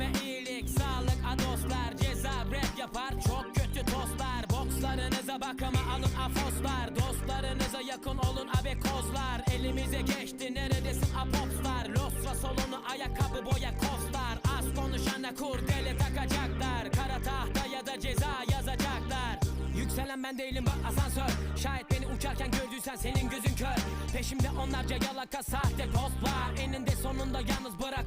Kendime iyilik, sağlık, adoslar Ceza rap yapar, çok kötü tostlar Bokslarınıza bak ama alın afoslar. Dostlarınıza yakın olun abekozlar. Elimize geçti neredesin apopslar? Losra solunu ayakkabı boya kostar. Az konuşana kurdele takacaklar. Kara tahta ya da ceza yazacaklar. Yükselen ben değilim bak asansör. Şayet beni uçarken gördüysen senin gözün kör. Peşimde onlarca yalaka sahte post var Eninde sonunda yalnız bırak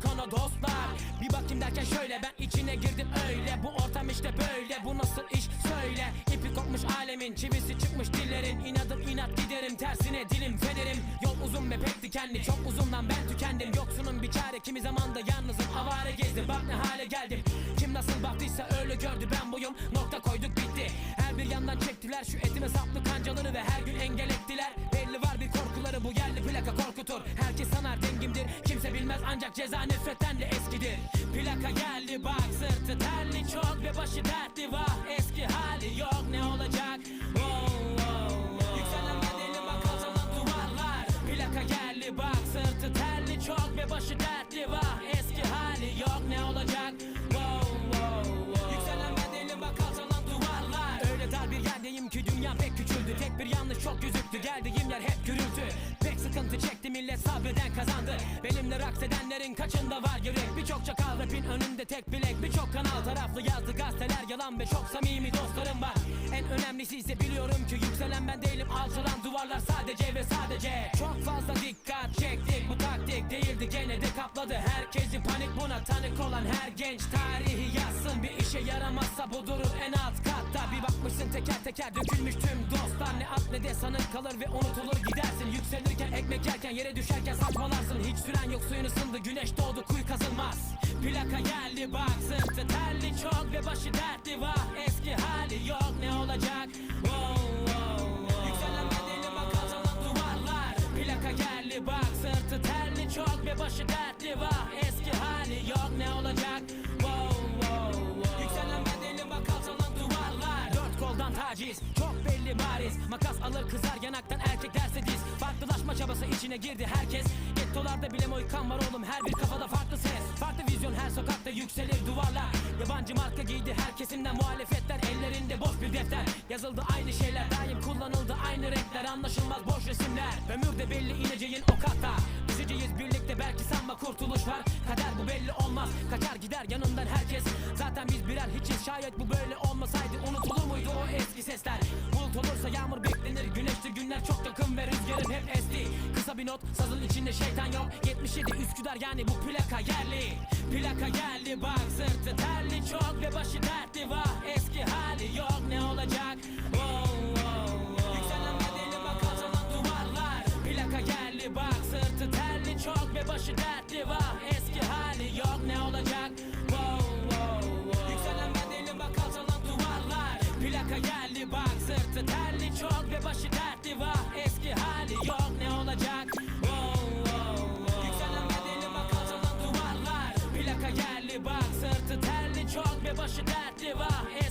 Bakayım derken şöyle ben içine girdim öyle. Bu ortam işte böyle bu nasıl iş? Söyle. İpi kopmuş alemin çivisi çıkmış dillerin. İnadım inat giderim. Tersine dilim fenerim Yol uzun ve pek dikenli. Çok uzundan ben tükendim. Yoksunun bir çare kimi zamanda yalnızım. Avare gezdim Bak ne hale geldim. Kim nasıl baktıysa öyle gördü ben buyum. Nokta koyduk bitti. Her bir yandan çektiler şu etime saplı kancaları Ve her gün engel ettiler. Belli var bir korkuları bu yerli plaka korkutur. Herkes sanar dengimdir. Kimse bilmez ancak ceza nefretten de eskidir Plaka geldi bak sırtı terli çok ve başı dertli. Vah Eski hali yok ne olacak? Oh, oh, oh. Yükselen bedeli bak alçalan duvarlar. Plaka geldi bak sırtı terli çok ve başı dertli. Vah Eski hali yok ne olacak? Bedeli bak alçalan duvarlar. Öyle dar bir yerdeyim ki dünya pek küçüldü. Tek bir yanlış çok gözüktü geldiğim yer hep gürültü millet sabreden kazandı. Benimle raks edenlerin kaçında var yürek? Birçok çakal rapin önünde tek bilek. Birçok kanal taraflı yazdı gazeteler yalan Ve çok samimi dostlarım var. En önemlisi ise biliyorum ki yükselen ben değilim. Alçalan duvarlar sadece ve sadece. Çok fazla dikkat çektik. Bu taktik değildi Gene buna tanık olan her genç Tarihi yazsın. Bir işe yaramazsa bu durur en alt katta. Bir bakmışsın teker teker dökülmüş tüm dostlar. Ne at ne de sanık kalır ve unutulur gidersin. Yükselirken ekmek yerken yere düşerken saçmalarsın. Hiç süren yok suyun ısındı güneş doğdu kuyu kazılmaz. Plaka geldi bak sırtı terli çok ve başı dertli. Vah Eski hali yok ne belli bariz. Makas alır kızar yanaktan erkek derse diz. Farklılaşma çabası içine girdi herkes. Gettolarda bile moykan var oğlum her bir kafada farklı ses. Farklı vizyon her sokakta yükselir duvarlar. Yabancı marka giydi her kesimden muhalefetler Ellerinde boş bir defter. Yazıldı aynı şeyler daim kullanıldı aynı renkler. Anlaşılmaz boş resimler Ömürde belli ineceğin o katta. Düşeceğiz birlikte belki sanma kurtuluş var. Kader bu belli olmaz kaçar gider yanından herkes. Zaten biz birer hiçiz şayet bu böyle olmasaydı Unutulur muydu o eski sesler Bulut olursa yağmur beklenir. Güneştir günler çok yakın ve rüzgarın hep esti. Kısa bir not sazın içinde şeytan yok. 77 Üsküdar yani bu plaka yerli. Plaka geldi bak sırtı terli çok ve başı dertli terli çok ve başı dertli vah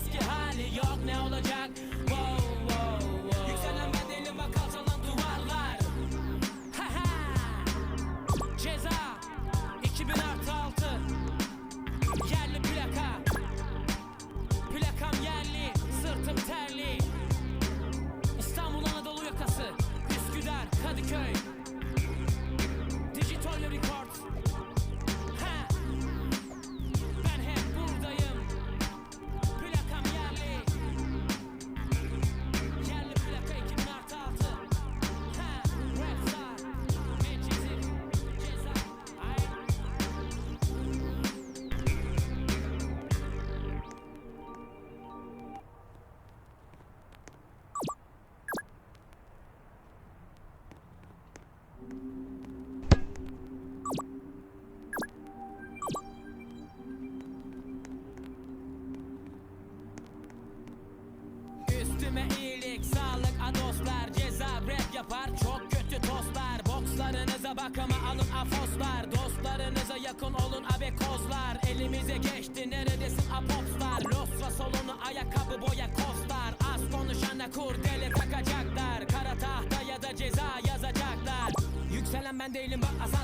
Bakıma alın afoslar. Dostlarınıza yakın olun abekozlar Elimize geçti neredesin apopslar? Losra solunu ayakkabı boya kostar Az konuşana kurdele takacaklar. Kara tahta ya da ceza yazacaklar. Yükselen ben değilim bak uçarken